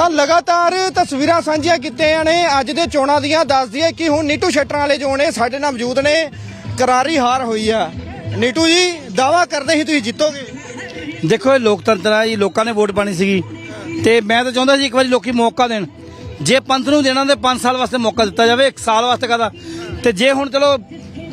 ਤਾਂ ਲਗਾਤਾਰ ਤਸਵੀਰਾਂ ਸਾਂਝੀਆਂ ਕੀਤੀਆਂ ਨੇ। ਅੱਜ ਦੇ ਚੋਣਾਂ ਦੀਆਂ ਦੱਸਦੀ ਹੈ ਕਿ ਹੁਣ ਨੀਟੂ ਸ਼ਟਰਾਂ ਵਾਲੇ ਜੋ ਨੇ, ਸਾਡੇ ਨਾਲ ਮੌਜੂਦ ਨੇ। ਕਰਾਰੀ ਹਾਰ ਹੋਈ ਆ। ਨੀਟੂ ਜੀ ਦਾਵਾ ਕਰਦੇ ਸੀ ਤੁਸੀਂ ਜਿੱਤੋਗੇ? ਦੇਖੋ, ਇਹ ਲੋਕਤੰਤਰ ਆ ਜੀ, ਲੋਕਾਂ ਨੇ ਵੋਟ ਪਾਣੀ ਸੀਗੀ। ਤੇ ਮੈਂ ਤਾਂ ਚਾਹੁੰਦਾ ਸੀ ਇੱਕ ਵਾਰੀ ਲੋਕੀ ਮੌਕਾ ਦੇਣ। ਜੇ ਪੰਥ ਨੂੰ ਦੇਣਾ ਤੇ 5 ਸਾਲ ਵਾਸਤੇ ਮੌਕਾ ਦਿੱਤਾ ਜਾਵੇ 1 ਸਾਲ ਵਾਸਤੇ ਕਾਹਦਾ? ਤੇ ਜੇ ਹੁਣ ਚਲੋ,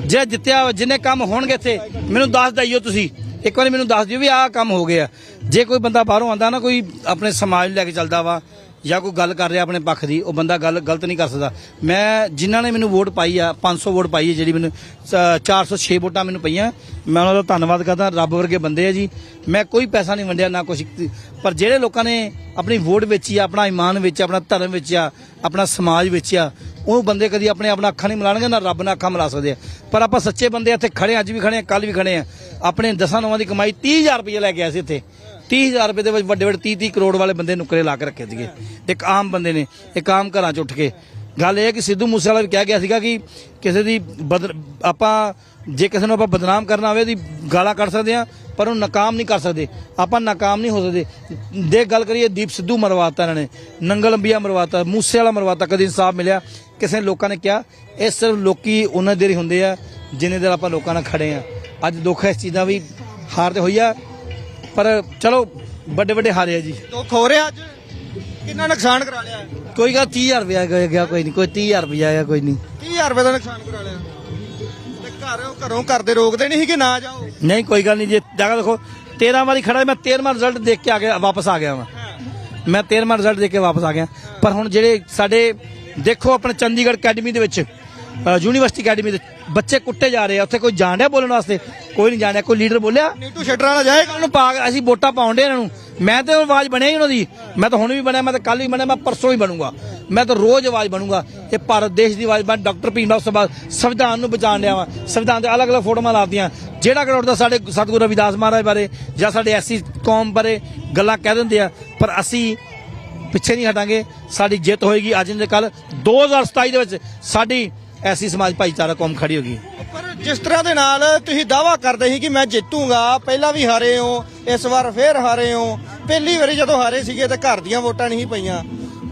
ਜੇ ਜਿੱਤਿਆ, ਜਿੰਨੇ ਕੰਮ ਹੋਣਗੇ ਇੱਥੇ, ਮੈਨੂੰ ਦੱਸ ਦਈਓ ਤੁਸੀਂ। ਇੱਕ ਵਾਰੀ ਮੈਨੂੰ ਦੱਸ ਦਿਓ ਵੀ ਆਹ ਕੰਮ ਹੋ ਗਿਆ। ਜੇ ਕੋਈ ਬੰਦਾ ਬਾਹਰੋਂ ਆਂਦਾ ਨਾ ਕੋਈ ਆਪਣੇ ਸਮਾਜ ਨੂੰ ਲੈ ਕੇ ਚੱਲਦਾ ਵਾ ਜਾਂ ਕੋਈ ਗੱਲ ਕਰ ਰਿਹਾ ਆਪਣੇ ਪੱਖ ਦੀ ਉਹ ਬੰਦਾ ਗੱਲ ਗਲਤ ਨਹੀਂ ਕਰ ਸਕਦਾ। ਮੈਂ ਜਿਨ੍ਹਾਂ ਨੇ ਮੈਨੂੰ ਵੋਟ ਪਾਈ ਆ 500 ਵੋਟ ਪਾਈ ਹੈ ਜਿਹੜੀ ਮੈਨੂੰ ਅ, 406 ਵੋਟਾਂ ਮੈਨੂੰ ਪਈਆਂ। ਮੈਂ ਉਹਨਾਂ ਦਾ ਧੰਨਵਾਦ ਕਰਦਾ ਰੱਬ ਵਰਗੇ ਬੰਦੇ ਆ ਜੀ। ਮੈਂ ਕੋਈ ਪੈਸਾ ਨਹੀਂ ਵੰਡਿਆ ਨਾ ਕੁਛ। ਪਰ ਜਿਹੜੇ ਲੋਕਾਂ ਨੇ ਆਪਣੀ ਵੋਟ ਵੇਚੀ ਆ ਆਪਣਾ ਇਮਾਨ ਵੇਚਿਆ ਆਪਣਾ ਧਰਮ ਵੇਚਿਆ ਆਪਣਾ ਸਮਾਜ ਵੇਚਿਆ ਉਹ ਬੰਦੇ ਕਦੀ ਆਪਣੇ ਆਪਣਾ ਅੱਖਾਂ ਨਹੀਂ ਮਿਲਾਣਗੇ ਨਾ ਰੱਬ ਨਾਲ ਅੱਖਾਂ ਮਿਲਾ ਸਕਦੇ ਆ। ਪਰ ਆਪਾਂ ਸੱਚੇ ਬੰਦੇ ਇੱਥੇ ਖੜੇ ਹਾਂ, ਅੱਜ ਵੀ ਖੜੇ ਆ ਕੱਲ ਵੀ ਖੜੇ ਆ। ਆਪਣੇ ਦਸਾਂ ਨੌਵਾਂ ਦੀ ਕਮਾਈ 30000 ਰੁਪਏ ਲੈ ਕੇ ਆਇਆ ਸੀ ਇੱਥੇ। 30000 ਰੁਪਏ ਦੇ ਵਿੱਚ ਵੱਡੇ ਵੱਡੇ 30 30 ਕਰੋੜ ਵਾਲੇ ਬੰਦੇ ਨੁਕਰੇ ਲਾ ਕੇ ਰੱਖੇ ਸੀਗੇ। ਇੱਕ ਆਮ ਬੰਦੇ ਨੇ, ਇੱਕ ਆਮ ਘਰਾਂ ਚ ਉੱਠ ਕੇ। ਗੱਲ ਇਹ ਹੈ ਕਿ ਸਿੱਧੂ ਮੂਸੇਵਾਲਾ ਵੀ ਕਿਹਾ ਗਿਆ ਸੀਗਾ ਕਿ ਕਿਸੇ ਦੀ ਬਦ- ਆਪਾਂ ਜੇ ਕਿਸੇ ਨੂੰ ਆਪਾਂ ਬਦਨਾਮ ਕਰਨਾ ਹੋਵੇ ਦੀ ਗਾਲਾਂ ਕੱਢ ਸਕਦੇ ਆ ਪਰ ਉਹ ਨਾਕਾਮ ਨਹੀਂ ਕਰ ਸਕਦੇ। ਆਪਾਂ ਨਾਕਾਮ ਨਹੀਂ ਹੋ ਸਕਦੇ। ਦੇ ਗੱਲ ਕਰੀਏ ਦੀਪ ਸਿੱਧੂ ਮਰਵਾਤਾ ਇਹਨਾਂ ਨੇ, ਨੰਗਲ ਅੰਬੀਆ ਮਰਵਾਤਾ ਮੂਸੇ ਵਾਲਾ ਮਰਵਾਤਾ, ਕਦੀ ਇਨਸਾਫ ਮਿਲਿਆ। ਕਿਸੇ ਲੋਕਾਂ ਨੇ ਕਿਹਾ, ਇਹ ਸਿਰਫ ਲੋਕੀ ਉਹਨਾਂ ਦੇਰ ਹੀ ਹੁੰਦੇ ਆ, ਜਿੰਨੇ ਦੇਰ ਆਪਾਂ ਲੋਕਾਂ ਨਾਲ ਖੜੇ ਆ ਅੱਜ ਦੁੱਖ ਹੈ ਇਸ ਚੀਜ਼ ਦਾ ਵੀ ਹਾਰ ਤੇ ਹੋਈ ਆ। ਪਰ ਚਲੋ ਵੱਡੇ ਵੱਡੇ ਹਾਰੇ ਆ ਜੀ। ਦੁੱਖ ਹੋ ਰਿਹਾ ਅੱਜ? ਕਿੰਨਾ ਨੁਕਸਾਨ ਕਰਾ ਲਿਆ? ਕੋਈ ਗੱਲ 30000 ਰੁਪਇਆ ਗਿਆ ਗਿਆ ਕੋਈ ਨਹੀਂ ਕੋਈ 30000 ਰੁਪਇਆ ਆਇਆ ਕੋਈ ਨਹੀਂ। 30000 ਰੁਪਏ ਦਾ ਨੁਕਸਾਨ ਕਰਾ ਲਿਆ। ਤੇ ਘਰ ਘਰੋਂ ਕਰਦੇ ਰੋਕਦੇ ਨਹੀਂ ਸੀ ਕਿ ਨਾ ਜਾਓ? ਨਹੀਂ ਕੋਈ ਗੱਲ ਨਹੀਂ ਜੇ ਜਗ੍ਹਾ ਦੇਖੋ 13 ਵਾਰੀ ਖੜਾ ਮੈਂ 13ਵਾਂ ਰਿਜ਼ਲਟ ਦੇਖ ਕੇ ਆ ਗਿਆ ਵਾਪਸ ਆ ਗਿਆ ਵਾਂ। ਮੈਂ 13ਵਾਂ ਰਿਜ਼ਲਟ ਦੇਖ ਕੇ ਵਾਪਸ ਆ ਗਿਆ। ਪਰ ਹੁਣ ਜਿਹੜੇ ਸਾਡੇ ਦੇਖੋ ਆਪਣੇ ਚੰਡੀਗੜ੍ਹ ਅਕੈਡਮੀ ਦੇ ਵਿੱਚ ਯੂਨੀਵਰਸਿਟੀ ਅਕੈਡਮੀ ਦੇ ਬੱਚੇ ਕੁੱਟੇ ਜਾ ਰਹੇ ਆ। ਉੱਥੇ ਕੋਈ ਜਾਣ ਡਿਆ ਬੋਲਣ ਵਾਸਤੇ? ਕੋਈ ਨਹੀਂ ਜਾਣਿਆ ਕੋਈ ਲੀਡਰ ਬੋਲਿਆ? ਨੀਟੂ ਸ਼ਟਰਾਂ ਵਾਲਾ ਜਾਏਗਾ? ਉਹਨਾਂ ਪਾ ਕੇ ਅਸੀਂ ਵੋਟਾਂ ਪਾਉਂਦੇ ਇਹਨਾਂ ਨੂੰ। ਮੈਂ ਤੇ ਆਵਾਜ਼ ਬਣਿਆ ਹੀ ਉਹਨਾਂ ਦੀ। ਮੈਂ ਤਾਂ ਹੁਣ ਵੀ ਬਣਿਆ ਮੈਂ ਤਾਂ ਕੱਲ ਵੀ ਬਣਿਆ ਮੈਂ ਪਰਸੋਂ ਵੀ ਬਣੂੰਗਾ। ਮੈਂ ਤਾਂ ਰੋਜ਼ ਆਵਾਜ਼ ਬਣੂੰਗਾ। ਇਹ ਭਾਰਤ ਦੇਸ਼ ਦੀ ਆਵਾਜ਼ ਬਣ ਡਾਕਟਰ ਭੀਮ ਸਭਾ ਸੰਵਿਧਾਨ ਨੂੰ ਬਚਾਉਣ ਲਿਆ ਵਾ। ਸੰਵਿਧਾਨ ਦੇ ਅਲੱਗ-ਅਲੱਗ ਫੋਟੋਆਂ ਲਾਤੀਆਂ। ਜਿਹੜਾ ਕਰੋੜ ਦਾ ਸਾਡੇ ਸਤਿਗੁਰੂ ਰਵਿਦਾਸ ਮਹਾਰਾਜ ਬਾਰੇ ਜਾਂ ਸਾਡੇ ਐਸੀ ਕੌਮ ਬਾਰੇ ਗੱਲਾਂ ਕਹਿ ਦਿੰਦੇ ਆ। ਪਰ ਅਸੀਂ ਪਿੱਛੇ ਨਹੀਂ ਹਟਾਂਗੇ। ਸਾਡੀ ਜਿੱਤ ਹੋਏਗੀ ਅੱਜ ਨਹੀਂ ਕੱਲ 2027 ਦੇ ਵਿੱਚ ਸਾਡੀ ਐਸੀ ਸਮਾਜ ਭਾਈਚਾਰਾ ਕੌਮ ਖੜੀ ਹੋਗੀ ਪਰ ਜਿਸ ਤਰ੍ਹਾਂ ਦੇ ਨਾਲ ਤੁਸੀਂ ਦਾਵਾ ਕਰਦੇ ਸੀ ਕਿ ਮੈਂ ਜਿੱਤੂਗਾ ਪਹਿਲਾਂ ਵੀ ਹਾਰੇ ਹੋ ਇਸ ਵਾਰ ਫੇਰ ਹਾਰੇ ਹੋ ਪਹਿਲੀ ਵਾਰੀ ਜਦੋਂ ਹਾਰੇ ਸੀਗੇ ਤੇ ਘਰ ਦੀਆਂ ਵੋਟਾਂ ਨਹੀਂ ਪਈਆਂ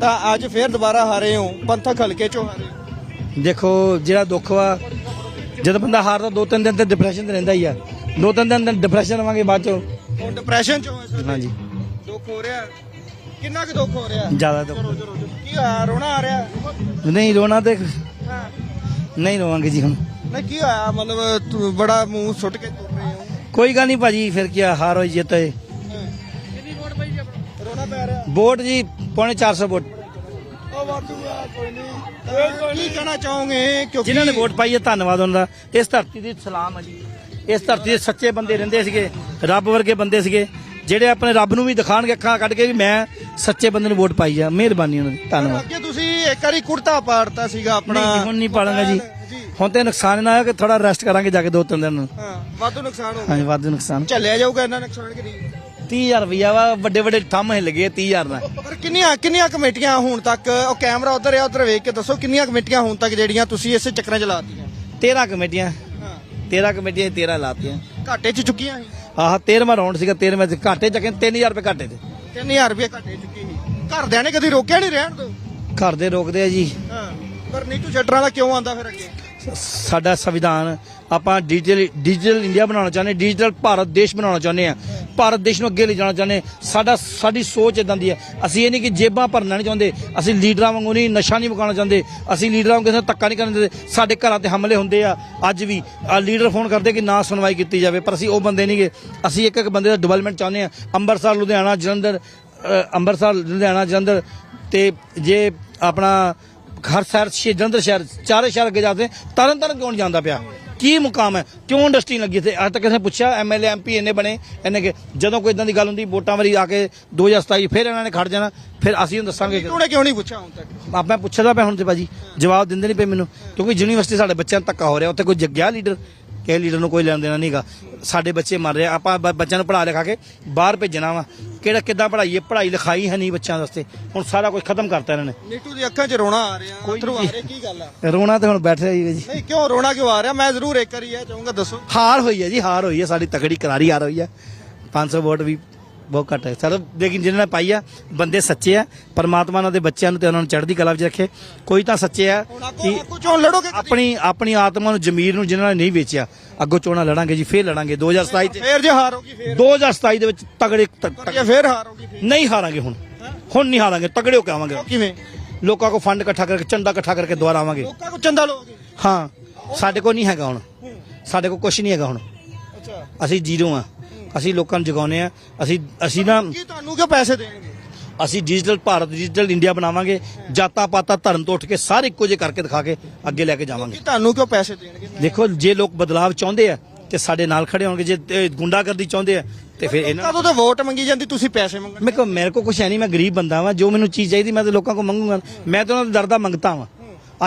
ਤਾਂ ਅੱਜ ਫੇਰ ਦੁਬਾਰਾ ਹਾਰੇ ਹੋ ਪੰਥਕ ਹਲਕੇ ਚੋਂ ਹਾਰੇ ਹੋ। ਦੇਖੋ ਜਿਹੜਾ ਦੁੱਖ ਵਾ ਜਦ ਬੰਦਾ ਹਾਰਦਾ ਦੋ ਤਿੰਨ ਦਿਨ ਤੇ ਡਿਪਰੈਸ਼ਨ ਤੇ ਰਹਿੰਦਾ ਹੀ ਆ। ਦੋ ਤਿੰਨ ਦਿਨ ਡਿਪਰੈਸ਼ਨ ਰਵਾਂਗੇ ਬਾਅਦ ਚੋਂ। ਹੁਣ ਡਿਪਰੈਸ਼ਨ ਚੋਂ ਇਸ ਵੇਲੇ ਹਾਂਜੀ। ਦੁੱਖ ਹੋ ਰਿਹਾ। ਕਿੰਨਾ ਕੁ ਦੁੱਖ ਹੋ ਰਿਹਾ? ਜ਼ਿਆਦਾ ਦੁੱਖ। ਕੀ ਹੋਇਆ ਰੋਣਾ ਆ ਰਿਹਾ? ਨਹੀਂ ਰੋਣਾ ਤੇ ਹਾਂ। ਨਹੀਂ ਰੋਵਾਂਗੇ ਜੀ ਹੁਣ। ਨਹੀਂ ਕੀ ਹੋਇਆ? ਮਤਲਬ ਤੂੰ ਬੜਾ ਮੂੰਹ ਸੁੱਟ ਕੇ ਤੁਰ ਰਹੇ ਹੋ। ਕੋਈ ਗੱਲ ਨਹੀਂ ਭਾਜੀ ਫਿਰ ਕੀ ਆ, ਹਾਰ ਹੋਈ ਜਿੱਤ ਕਿੰਨੀ ਵੋਟ ਪਈ ਰੋਣਾ ਪੈ ਰਿਹਾ। ਵੋਟ ਜੀ ਪੌਣੇ 400 ਵੋਟ। ਉਹ ਵਾਧੂ ਆ ਕੋਈ ਨਹੀਂ। ਕੀ ਕਹਿਣਾ ਚਾਹੋਗੇ? ਕਿਉਂਕਿ ਜਿਨ੍ਹਾਂ ਨੇ ਵੋਟ ਪਾਈ ਹੈ ਧੰਨਵਾਦ ਉਹਨਾਂ ਦਾ। ਇਸ ਧਰਤੀ ਦੀ ਸਲਾਮ ਹੈ ਜੀ। ਇਸ ਧਰਤੀ ਦੇ ਸੱਚੇ ਬੰਦੇ ਰਹਿੰਦੇ ਸੀਗੇ ਰੱਬ ਵਰਗੇ ਬੰਦੇ ਸੀਗੇ। ਜਿਹੜੇ ਆਪਣੇ ਰੱਬ ਨੂੰ ਵੀ ਦਿਖਾਣਗੇ ਅੱਖਾਂ ਕੱਢ ਕੇ ਵੀ ਮੈਂ ਸੱਚੇ ਬੰਦੇ ਨੂੰ ਵੋਟ ਪਾਈ ਆ। ਮਿਹਰਬਾਨੀ ਉਹਨਾਂ ਦੀ ਧੰਨਵਾਦ। ਅੱਗੇ ਤੁਸੀਂ ਇੱਕ ਵਾਰੀ ਕੁੜਤਾ ਪਾੜਤਾ ਸੀਗਾ ਆਪਣਾ। ਨਹੀਂ ਹੁਣ ਨਹੀਂ ਪਾਲਾਂਗਾ ਜੀ। ਹੁਣ ਤੇ ਨੁਕਸਾਨ ਨਾ ਹੋਇਆ ਕਿ ਥੋੜਾ ਰੈਸਟ ਕਰਾਂਗੇ ਜਾ ਕੇ ਦੋ ਤਿੰਨ ਦਿਨ। ਨੂੰ ਹਾਂ ਵਾਧੂ ਨੁਕਸਾਨ ਹੋ ਗਿਆ। ਹਾਂਜੀ ਵਾਧੂ ਨੁਕਸਾਨ। ਚੱਲਿਆ ਜਾਊਗਾ ਇਹਨਾਂ ਨੁਕਸਾਨ ਕਿ ਨਹੀਂ? 30000 ਰੁਪਇਆ ਵਾ ਵੱਡੇ ਵੱਡੇ ਥੰਮ ਹਿੱਲ ਗਏ 30000 ਦਾ। ਪਰ ਕਿੰਨੀਆਂ ਕਿੰਨੀਆਂ ਕਮੇਟੀਆਂ ਹੁਣ ਤੱਕ ਉਹ ਕੈਮਰਾ ਉਧਰ ਆ ਉਧਰ ਵੇਖ ਕੇ ਦੱਸੋ ਕਿੰਨੀਆਂ ਕਮੇਟੀਆਂ ਹੁਣ ਤੱਕ ਜਿਹੜੀਆਂ ਤੁਸੀਂ ਇਸੇ ਚੱਕਰਾਂ ਚ ਲਾਤੀਆਂ 13 ਕਮੇਟੀਆਂ। ਹਾਂ। 13 ਕਮੇਟੀਆਂ 13 ਲਾਤੀਆਂ ਘਾਟੇ ਚ ਚੁੱਕੀਆਂ ਸੀ? ਆਹ 13ਵਾਂ ਰਾਉਂਡ ਸੀਗਾ 13ਵਾਂ ਚ। ਘਾਟੇ ਚੱਕੇ 3000 ਰੁਪਏ ਘਾਟੇ ਤੇ। 3000 ਰੁਪਏ ਘਾਟੇ ਚੁੱਕੀ ਸੀ। ਘਰਦਿਆਂ ਨੇ ਕਦੀ ਰੋਕਿਆ ਨਹੀਂ ਰਹਿਣ ਤੋਂ? ਘਰ ਦੇ ਰੋਕਦੇ ਆ ਜੀ। ਹਾਂ ਪਰ ਨੀਟੂ ਸ਼ਟਰਾਂ ਵਾਲਾ ਕਿਉਂ ਆਂਦਾ ਫਿਰ ਅੱਗੇ? ਸਾਡਾ ਸੰਵਿਧਾਨ ਆਪਾਂ ਡਿਜੀਟਲ ਡਿਜੀਟਲ ਇੰਡੀਆ ਬਣਾਉਣਾ ਚਾਹੁੰਦੇ ਡਿਜੀਟਲ ਭਾਰਤ ਦੇਸ਼ ਬਣਾਉਣਾ ਚਾਹੁੰਦੇ ਆ ਭਾਰਤ ਦੇਸ਼ ਨੂੰ ਅੱਗੇ ਲੈ ਜਾਣਾ ਚਾਹੁੰਦੇ ਸਾਡਾ ਸਾਡੀ ਸੋਚ ਇਦਾਂ ਦੀ ਹੈ। ਅਸੀਂ ਇਹ ਨਹੀਂ ਕਿ ਜੇਬਾਂ ਭਰਨਾ ਨਹੀਂ ਚਾਹੁੰਦੇ। ਅਸੀਂ ਲੀਡਰਾਂ ਵਾਂਗੂ ਨਹੀਂ ਨਸ਼ਾ ਨਹੀਂ ਮੁਕਾਉਣਾ ਚਾਹੁੰਦੇ। ਅਸੀਂ ਲੀਡਰਾਂ ਵਾਂਗੂ ਕਿਸੇ ਨੂੰ ਧੱਕਾ ਨਹੀਂ ਕਰਨ ਦਿੰਦੇ। ਸਾਡੇ ਘਰਾਂ ਤੇ ਹਮਲੇ ਹੁੰਦੇ ਆ। ਅੱਜ ਵੀ ਆਹ ਲੀਡਰ ਫੋਨ ਕਰਦੇ ਕਿ ਨਾ ਸੁਣਵਾਈ ਕੀਤੀ ਜਾਵੇ ਪਰ ਅਸੀਂ ਉਹ ਬੰਦੇ ਨਹੀਂਗੇ ਅਸੀਂ ਇੱਕ ਇੱਕ ਬੰਦੇ ਦਾ ਡਿਵੈਲਪਮੈਂਟ ਚਾਹੁੰਦੇ ਆ ਅੰਮ੍ਰਿਤਸਰ ਲੁਧਿਆਣਾ ਜਲੰਧਰ ਅੰਮ੍ਰਿਤਸਰ ਲੁਧਿਆਣਾ ਜਲੰਧਰ ਤੇ ਜੇ ਆਪਣਾ ਹਰ ਸ਼ਹਿਰ ਛੇ ਜਲੰਧਰ ਸ਼ਹਿਰ ਚਾਰੇ ਸ਼ਹਿਰ ਅੱਗੇ ਜਾਂਦੇ ਤਰਨ ਤਰਨ ਕਿਉਂ ਜਾਂਦਾ ਪਿਆ? ਕੀ ਮੁਕਾਮ ਹੈ? ਕਿਉਂ ਇੰਡਸਟਰੀ ਲੱਗੀ ਤੇ ਅੱਜ ਤੱਕ ਕਿਸੇ ਨੇ ਪੁੱਛਿਆ ਐਮਐਲਏ ਐਮਪੀ ਇੰਨੇ ਬਣੇ ਇਹਨੇ ਕਿ ਜਦੋਂ ਕੋਈ ਇਦਾਂ ਦੀ ਗੱਲ ਹੁੰਦੀ ਵੋਟਾਂ ਵਾਰੀ ਆ ਕੇ 2027 ਫਿਰ ਇਹਨਾਂ ਨੇ ਖੜ ਜਾਣਾ ਫਿਰ ਅਸੀਂ ਹੁਣ ਦੱਸਾਂਗੇ ਨੇ ਕਿਉਂ ਨਹੀਂ ਪੁੱਛਿਆ ਹੁਣ ਤੱਕ? ਆਪਾਂ ਪੁੱਛਦਾ ਪਿਆ ਹੁਣ ਤੇ ਭਾਜੀ ਜਵਾਬ ਦਿੰਦੇ ਨਹੀਂ ਪਏ ਮੈਨੂੰ ਕਿਉਂਕਿ ਯੂਨੀਵਰਸਿਟੀ ਸਾਡੇ ਬੱਚਿਆਂ ਨੂੰ ਧੱਕਾ ਹੋ ਰਿਹਾ ਉੱਥੇ ਕੋਈ ਜੱਗਿਆ ਲੀਡਰ ਕਿਸੇ ਲੀਡਰ ਨੂੰ ਕੋਈ ਲੈਣ ਦੇਣਾ ਨਹੀਂਗਾ ਸਾਡੇ ਬੱਚੇ ਮਰ ਰਹੇ ਆ। ਆਪਾਂ ਬ- ਬੱਚਿਆਂ ਨੂੰ ਪੜ੍ਹਾ ਲਿਖਾ ਕੇ ਬਾਹਰ ਭੇਜਣਾ ਵਾ। ਕਿਹੜਾ ਕਿੱਦਾਂ ਪੜ੍ਹਾਈਏ? ਪੜ੍ਹਾਈ ਲਿਖਾਈ ਹੈ ਨਹੀਂ ਬੱਚਿਆਂ ਵਾਸਤੇ। ਹੁਣ ਸਾਰਾ ਕੁਝ ਖਤਮ ਕਰਤਾ ਇਹਨਾਂ ਨੇ। ਨੀਟੂ ਦੀ ਅੱਖਾਂ 'ਚ ਰੋਣਾ ਆ ਰਿਹਾ। ਕੋਈ ਅਥਰੂ ਆ ਨਹੀਂ। ਰਹੇ ਕੀ ਗੱਲ ਆ? ਰੋਣਾ ਤੇ ਹੁਣ ਬੈਠੇ ਹੀ ਜੀ। ਨਹੀਂ ਕਿਉਂ ਰੋਣਾ ਕਿਉਂ ਆ ਰਿਹਾ? ਮੈਂ ਜ਼ਰੂਰ ਇੱਕ ਵਾਰੀ ਇਹ ਚਾਹੂੰਗਾ ਦੱਸੋ। ਹਾਰ ਹੋਈ ਹੈ ਜੀ ਹਾਰ ਹੋਈ ਹੈ। ਸਾਡੀ ਤਕੜੀ ਕਰਾਰੀ ਹਾਰ ਹੋਈ ਹੈ। 500 ਵੋਟ ਵੀ ਬਹੁਤ ਘੱਟ ਹੈ। ਚਲੋ ਲੇਕਿਨ ਜਿਨ੍ਹਾਂ ਨੇ ਪਾਈ ਆ ਬੰਦੇ ਸੱਚੇ ਆ ਪਰਮਾਤਮਾ ਉਹਨਾਂ ਦੇ ਬੱਚਿਆਂ ਨੂੰ ਤੇ ਉਹਨਾਂ ਨੂੰ ਚੜ੍ਹਦੀ ਕਲਾ ਵਿੱਚ ਰੱਖੇ। ਕੋਈ ਤਾਂ ਸੱਚੇ ਆ ਕਿ ਅੱਗੋਂ ਚੋਣ ਲੜੋਗੇ? ਆਪਣੀ ਆਪਣੀ ਆਤਮਾ ਨੂੰ ਜ਼ਮੀਰ ਨੂੰ ਜਿਨ੍ਹਾਂ ਨੇ ਨਹੀਂ ਵੇਚਿਆ ਅੱਗੋਂ ਚੋਣਾਂ ਲੜਾਂਗੇ ਜੀ ਫੇਰ ਲੜਾਂਗੇ। 2027 ਚ ਫੇਰ ਜੇ ਹਾਰੋਗੀ ਫੇਰ। 2027 ਦੇ ਵਿੱਚ ਤਗੜੇ ਫੇਰ ਹਾਰੋਗੀ ਨਹੀਂ ਹਾਰਾਂਗੇ ਹੁਣ। ਹੁਣ ਨਹੀਂ ਹਾਰਾਂਗੇ ਤਗੜੇ ਹੋ ਕੇ ਆਵਾਂਗੇ। ਕਿਵੇਂ? ਲੋਕਾਂ ਕੋ ਫੰਡ ਇਕੱਠਾ ਕਰਕੇ ਚੰਦਾ ਇਕੱਠਾ ਕਰਕੇ ਦੁਬਾਰਾ ਆਵਾਂਗੇ। ਲੋਕਾਂ ਕੋ ਚੰਦਾ ਲੋਗੇ ਹਾਂ ਸਾਡੇ ਕੋਲ ਨਹੀਂ ਹੈਗਾ ਹੁਣ। ਸਾਡੇ ਕੋਲ ਕੁਝ ਨਹੀਂ ਹੈਗਾ ਹੁਣ। ਅੱਛਾ। ਅਸੀਂ ਜ਼ੀਰੋ ਆ। ਅਸੀਂ ਲੋਕਾਂ ਨੂੰ ਜਗਾਉਨੇ ਆ ਅਸੀਂ ਅਸੀਂ ਨਾ ਕੀ ਤੁਹਾਨੂੰ ਕਿਉਂ ਪੈਸੇ ਦੇਣਗੇ? ਅਸੀਂ ਡਿਜੀਟਲ ਭਾਰਤ ਡਿਜੀਟਲ ਇੰਡੀਆ ਬਣਾਵਾਂਗੇ। ਜਾਤਾਂ ਪਾਤਾਂ ਧਰਮ ਤੋਂ ਉੱਠ ਕੇ ਸਾਰੇ ਇੱਕੋ ਜਿਹੇ ਕਰਕੇ ਦਿਖਾ ਕੇ ਅੱਗੇ ਲੈ ਕੇ ਜਾਵਾਂਗੇ। ਤੁਹਾਨੂੰ ਕਿਉਂ ਪੈਸੇ ਦੇਣਗੇ? ਦੇਖੋ ਜੇ ਲੋਕ ਬਦਲਾਵ ਚਾਹੁੰਦੇ ਆ ਤੇ ਸਾਡੇ ਨਾਲ ਖੜੇ ਹੋਣਗੇ ਜੇ ਇਹ ਗੁੰਡਾਗਰਦੀ ਚਾਹੁੰਦੇ ਆ ਤੇ ਫਿਰ ਇਹਨਾਂ ਕਦੋਂ ਤੇ ਵੋਟ ਮੰਗੀ ਜਾਂਦੀ ਤੁਸੀਂ ਪੈਸੇ ਮੰਗਣ ਮੇਰੇ ਕੋ ਮੇਰੇ ਕੋ ਕੁਛ ਹੈ ਨਹੀਂ ਮੈਂ ਗਰੀਬ ਬੰਦਾ ਵਾਂ ਜੋ ਮੈਨੂੰ ਚੀਜ਼ ਚਾਹੀਦੀ ਮੈਂ ਤੇ ਲੋਕਾਂ ਕੋ ਮੰਗੂਗਾ। ਮੈਂ ਤਾਂ ਉਹਨਾਂ ਦਾ ਦਰਦਾ ਮੰਗਤਾ ਵਾਂ।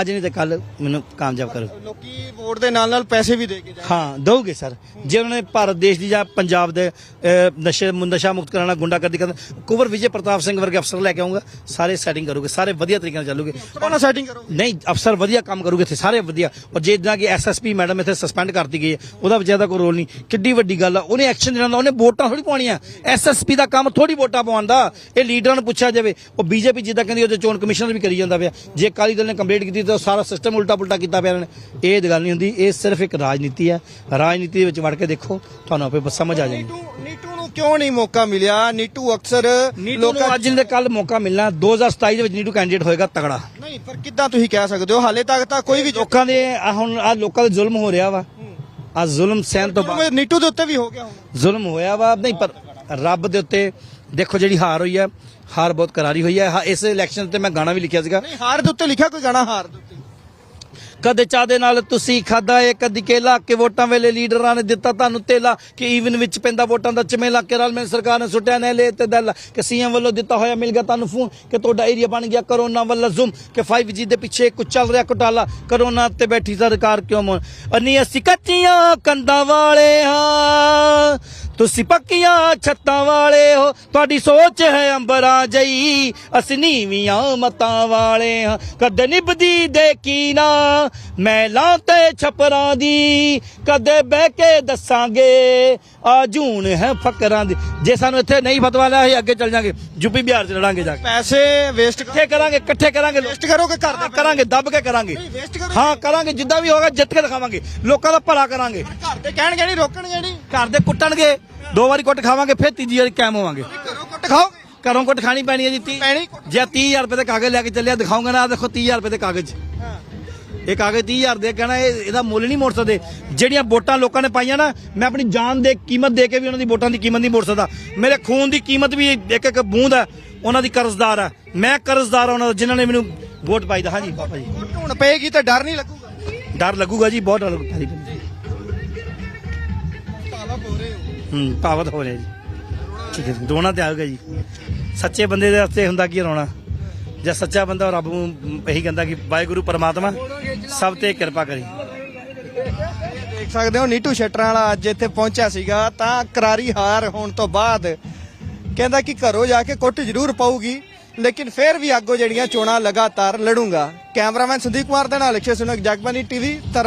ਅੱਜ ਨਹੀਂ ਤੇ ਕੱਲ ਮੈਨੂੰ ਕਾਮਯਾਬ ਕਰੋ। ਲੋਕੀ ਵੋਟ ਦੇ ਨਾਲ ਨਾਲ ਪੈਸੇ ਵੀ ਦੇ ਕੇ ਜਾਂਦੇ ਹਾਂ ਦਊਗੇ ਸਰ। ਜੇ ਉਹਨਾਂ ਨੇ ਭਾਰਤ ਦੇਸ਼ ਦੀ ਜਾਂ ਪੰਜਾਬ ਦੇ ਅਹ, ਨਸ਼ੇ ਨਸ਼ਾ ਮੁਕਤ ਕਰਾਉਣਾ ਗੁੰਡਾਗਰਦੀ ਕਰਨ ਕੁਵਰ ਵਿਜੇ ਪ੍ਰਤਾਪ ਸਿੰਘ ਵਰਗੇ ਅਫਸਰ ਲੈ ਕੇ ਆਉਂਗਾ ਸਾਰੇ ਸੈਟਿੰਗ ਕਰੂਗੇ ਸਾਰੇ ਵਧੀਆ ਤਰੀਕੇ ਨਾਲ ਚੱਲੂਗੇ। ਕਰੋਨਾ ਸੈਟਿੰਗ ਕਰੋ ਨਹੀਂ ਅਫਸਰ ਵਧੀਆ ਕੰਮ ਕਰੂਗੇ ਇੱਥੇ ਸਾਰੇ ਵਧੀਆ। ਔਰ ਜੇ ਇਦਾਂ ਕਿ ਐਸਐਸਪੀ ਮੈਡਮ ਇੱਥੇ ਸਸਪੈਂਡ ਕਰਤੀ ਗਈ ਹੈ ਉਹਦਾ ਵਿਚਾਰ ਦਾ ਕੋਈ ਰੋਲ ਨਹੀਂ। ਕਿੱਡੀ ਵੱਡੀ ਗੱਲ ਆ ਉਹਨੇ ਐਕਸ਼ਨ ਲੈਣਾ ਉਹਨੇ ਵੋਟਾਂ ਥੋੜੀ ਪਾਉਣੀਆਂ। ਐਸਐਸਪੀ ਦਾ ਕੰਮ ਥੋੜੀ ਵੋਟਾਂ ਪਾਉਣ ਦਾ। ਇਹ ਲੀਡਰਾਂ ਨੂੰ ਪੁੱਛਿਆ ਜਾਵੇ ਉਹ ਬੀਜੇਪੀ ਜਿੱਦਾਂ ਕਹਿੰਦੀ ਉਹਦੇ ਚੋਣ ਕਮਿਸ਼ਨਰ ਵੀ ਕਰੀ ਜਾਂਦਾ ਪਿਆ। ਜੇ ਅਕਾਲੀ ਦਲ ਨੇ ਕੰਪਲੀਟ ਕੀਤੀ ਤਾਂ ਉਹ ਸਾਰਾ ਸਿਸਟਮ ਉਲਟਾ ਪੁਲਟਾ ਕੀਤਾ ਪਿਆ ਇਹਨਾਂ ਨੇ। ਇਹ ਗੱਲ ਨਹੀਂ ਹੁੰਦੀ ਇਹ ਸਿਰਫ ਇੱਕ ਰਾਜਨੀਤੀ ਹੈ। ਰਾਜਨੀਤੀ ਦੇ ਵਿੱਚ ਵੜ ਕੇ ਦੇਖੋ ਤੁਹਾਨੂੰ ਆਪੇ ਸਮਝ ਆ ਜਾਏਗੀ ਨੀਟੂ ਨੂੰ ਕਿਉਂ ਨਹੀਂ ਮੌਕਾ ਮਿਲਿਆ? ਨੀਟੂ ਅਕਸਰ ਨੂੰ ਅੱਜ ਤੇ ਕੱਲ ਮੌਕਾ ਮਿਲਣਾ। 2027 ਦੇ ਵਿੱਚ ਨੀਟੂ ਕੈਂਡੀਡੇਟ ਹੋਏਗਾ ਤਗੜਾ ਨਹੀਂ ਪਰ ਕਿੱਦਾਂ ਤੁਸੀਂ ਕਹਿ ਸਕਦੇ ਹੋ? ਹਾਲੇ ਤੱਕ ਤਾਂ ਕੋਈ ਵੀ ਲੋਕਾਂ ਦੇ ਹੁਣ ਆ ਲੋਕਾਂ ਦੇ ਜ਼ੁਲਮ ਹੋ ਰਿਹਾ ਵਾ। ਆ ਜ਼ੁਲਮ ਸਹਿਣ ਤੋਂ ਬਾਅਦ ਨੀਟੂ ਦੇ ਉੱਤੇ ਵੀ ਹੋ ਗਿਆ ਹੁਣ। ਜ਼ੁਲਮ ਹੋਇਆ ਵਾ। ਨਹੀਂ ਪਰ ਰੱਬ ਦੇ ਉੱਤੇ ਦੇਖੋ ਜਿਹੜੀ ਹਾਰ ਹੋਈ ਹੈ ਹਾਰ ਬਹੁਤ ਕਰਾਰੀ ਹੋਈ ਹੈ। ਹਾਂ, ਇਸ ਇਲੈਕਸ਼ਨ ਤੇ ਮੈਂ ਗਾਣਾ ਵੀ ਲਿਖਿਆ ਸੀਗਾ। ਨਹੀਂ ਹਾਰ ਦੇ ਉੱਤੇ ਲਿਖਿਆ ਕੋਈ ਗਾਣਾ ਹਾਰ ਦੇ ਉੱਤੇ? ਕਦੇ ਚਾਹ ਦੇ ਨਾਲ ਤੁਸੀਂ ਖਾਦਾ ਏ ਕਦੀ ਕੇਲਾ ਕਿ ਵੋਟਾਂ ਵੇਲੇ ਲੀਡਰਾਂ ਨੇ ਦਿੱਤਾ ਤੁਹਾਨੂੰ ਤੇਲਾ ਕਿ ਈਵਨ ਵਿੱਚ ਪੈਂਦਾ ਵੋਟਾਂ ਦਾ ਚਮੇਲਾ ਕੇ ਰਲ ਮੈਂ ਸਰਕਾਰ ਨੇ ਸੁੱਟਿਆ ਨੇ ਲੈ ਤੇ ਦਲ ਕਿ ਸੀਐਮ ਵੱਲੋਂ ਦਿੱਤਾ ਹੋਇਆ ਮਿਲ ਗਿਆ ਤੁਹਾਨੂੰ ਫੋਨ ਕਿ ਤੁਹਾਡਾ ਏਰੀਆ ਬਣ ਗਿਆ ਕਰੋਨਾ ਵੱਲੋਂ ਜ਼ੁਮ ਕਿ 5G ਦੇ ਪਿੱਛੇ ਕੁਝ ਚੱਲ ਰਿਹਾ ਘੁਟਾਲਾ ਕਰੋਨਾ ਤੇ ਬੈਠੀ ਸਰਕਾਰ ਕਿਉਂ ਮੋਨ? ਅਨੀ ਅਸੀਂ ਕੱਚੀਆਂ ਕੰਦਾਂ ਵਾਲੇ ਹਾਂ ਤੁਸੀਂ ਪੱਕੀਆਂ ਛੱਤਾਂ ਵਾਲੇ ਹੋ ਤੁਹਾਡੀ ਸੋਚ ਹੈ ਅੰਬਰਾਂ ਜਈ। ਅਸੀਂ ਨੀਵੀਆਂ ਮਤਾਂ ਵਾਲੇ ਹਾਂ ਕਦੇ ਨਿਭਦੀ ਦੇਖੀ ਨਾ। ਮੈਲਾਂ ਤੇ ਛਪਰਾਂ ਦੀ ਕਦੇ ਬਹਿ ਕੇ ਦੱਸਾਂਗੇ। ਆ ਜੂਨ ਹੈ ਫਕਰਾਂ ਦੀ। ਜੇ ਸਾਨੂੰ ਇੱਥੇ ਨਹੀਂ ਫਤਵਾ ਲਿਆ ਅਸੀਂ ਅੱਗੇ ਚੱਲ ਜਾਾਂਗੇ। ਯੂਪੀ ਬਿਹਾਰ ਚ ਲੜਾਂਗੇ ਜਾ ਕੇ। ਪੈਸੇ ਵੇਸਟ ਇਕੱਠੇ ਕਰਾਂਗੇ ਇਕੱਠੇ ਕਰਾਂਗੇ। ਵੇਸਟ ਕਰੋਗੇ ਘਰ ਦਾ ਕਰਾਂਗੇ ਦੱਬ ਕੇ ਕਰਾਂਗੇ। ਨਹੀਂ ਵੇਸਟ ਕਰੋ ਹਾਂ ਕਰਾਂਗੇ ਜਿੱਦਾਂ ਵੀ ਹੋਗਾ ਜਿੱਤ ਕੇ ਦਿਖਾਵਾਂਗੇ। ਲੋਕਾਂ ਦਾ ਭਲਾ ਕਰਾਂਗੇ। ਘਰ ਦੇ ਕਹਿਣਗੇ ਨਹੀਂ ਰੋਕਣਗੇ ਨਹੀਂ। ਘਰ ਦੇ ਕੁੱਟਣਗੇ। ਦੋ ਵਾਰੀ ਕੁੱਟ ਖਾਵਾਂਗੇ ਫਿਰ ਤੀਜੀ ਵਾਰੀ ਕਾਇਮ ਹੋਵਾਂਗੇ। ਘਰੋਂ ਕੁੱਟ ਖਾਓਗੇ? ਘਰੋਂ ਕੁੱਟ ਖਾਣੀ ਪੈਣੀ ਹੈ ਜੀ ਤੀ ਪੈਣੀ ਕੁੱਟ। ਜੇ 30000 ਰੁਪਏ ਦੇ ਕਾਗਜ਼ ਲੈ ਕੇ ਚੱਲਿਆ ਦਿਖਾਉਂਗਾ ਨਾ ਆਹ ਦੇਖੋ 30000 ਰੁਪਏ ਦੇ ਕਾਗਜ਼। ਇਹ ਕਾਗਜ਼ 30000 ਦੇ ਕਹਿਣਾ ਇਹ ਇਹਦਾ ਮੁੱਲ ਨਹੀਂ ਮੋੜ ਸਕਦੇ। ਜਿਹੜੀਆਂ ਵੋਟਾਂ ਲੋਕਾਂ ਨੇ ਪਾਈਆਂ ਨਾ ਮੈਂ ਆਪਣੀ ਜਾਨ ਦੇ ਕੀਮਤ ਦੇ ਕੇ ਵੀ ਉਹਨਾਂ ਦੀ ਵੋਟਾਂ ਦੀ ਕੀਮਤ ਨਹੀਂ ਮੋੜ ਸਕਦਾ। ਮੇਰੇ ਖੂਨ ਦੀ ਕੀਮਤ ਵੀ ਇੱਕ ਇੱਕ ਬੂੰਦ ਹੈ ਉਹਨਾਂ ਦੀ ਕਰਜ਼ਦਾਰ ਹੈ। ਮੈਂ ਕਰਜ਼ਦਾਰ ਹਾਂ ਉਹਨਾਂ ਦਾ ਜਿਨ੍ਹਾਂ ਨੇ ਮੈਨੂੰ ਵੋਟ ਪਾਈ ਦਾ। ਹਾਂਜੀ ਪਾਪਾ ਜੀ। ਕੁੱਟ ਹੁਣ ਪਏਗੀ ਤਾਂ ਡਰ ਨਹੀਂ ਲੱਗੂਗਾ। ਡਰ ਲੱਗੂਗਾ ਜੀ ਬਹੁਤ ਡਰ ਲੱਗੂਗਾ ਜੀ। ਹੂੰ, ਪਾਵਤ ਹੋ ਰਿਹਾ ਜੀ। ਠੀਕ ਤੇ ਆਊਗਾ ਜੀ। ਸੱਚੇ ਬੰਦੇ ਦੇ ਵਾਸਤੇ ਹੁੰਦਾ ਕੀ ਰੋਣਾ? ਜੇ ਸੱਚਾ ਬੰਦਾ ਰੱਬ ਨੂੰ ਇਹੀ ਕਹਿੰਦਾ ਕਿ ਵਾਹਿਗੁਰੂ ਪਰਮਾਤਮਾ ਸਭ ਤੇ ਕਿਰਪਾ ਕਰੀ। ਦੇਖ ਸਕਦੇ ਹੋ, ਨੀਟੂ ਸ਼ਟਰਾਂ ਵਾਲਾ ਅੱਜ ਇੱਥੇ ਪਹੁੰਚਿਆ ਸੀਗਾ, ਤਾਂ ਕਰਾਰੀ ਹਾਰ ਹੋਣ ਤੋਂ ਬਾਅਦ ਕਹਿੰਦਾ ਕਿ ਘਰੋਂ ਜਾ ਕੇ ਕੁੱਟ ਜ਼ਰੂਰ ਪਾਊਗੀ, ਲੇਕਿਨ ਫਿਰ ਵੀ ਅੱਗੋਂ ਜਿਹੜੀਆਂ ਚੋਣਾਂ ਲਗਾਤਾਰ ਲੜੂੰਗਾ। ਕੈਮਰਾਮੈਨ ਸੰਦੀਪ ਕੁਮਾਰ ਦੇ ਨਾਲ ਲਿਖੇ ਸੁਨਕ ਜਗਬਾਨੀ ਟੀਵੀ